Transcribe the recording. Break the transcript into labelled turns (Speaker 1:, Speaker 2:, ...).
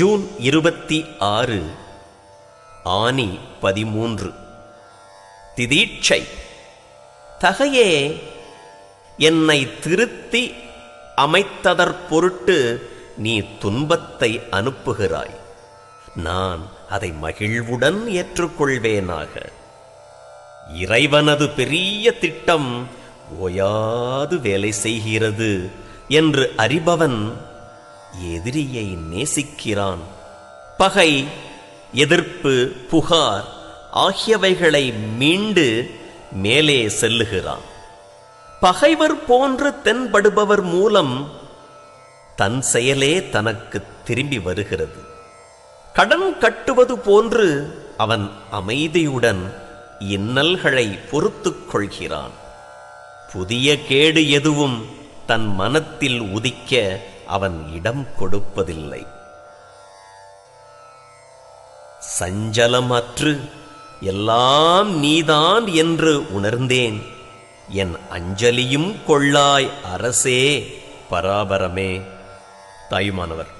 Speaker 1: June இருபத்தி ஆறு ஆனி பதிமூன்று. திதீட்சை தகையே என்னை திருத்தி அமைத்ததற் பொருட்டு நீ துன்பத்தை அனுப்புகிறாய். நான் அதை மகிழ்வுடன் ஏற்றுக்கொள்வேனாக. இறைவனது பெரிய திட்டம் ஓயாது வேலை செய்கிறது என்று அறிபவன் எதிரியை நேசிக்கிறான். பகை எதிர்ப்பு புகார் ஆகியவைகளை மீண்டு மேலே செல்லுகிறான். பகைவர் போன்று தென்படுபவர் மூலம் தன் செயலே தனக்கு திரும்பி வருகிறது. கடன் கட்டுவது போன்று அவன் அமைதியுடன் இன்னல்களை பொறுத்துக் கொள்கிறான். புதிய கேடு எதுவும் தன் மனத்தில் உதிக்க அவன் இடம் கொடுப்பதில்லை. சஞ்சலமற்று எல்லாம் நீதான் என்று உணர்ந்தேன். என் அஞ்சலியும் கொள்ளாய் அரசே பராபரமே. தாயுமானவர்.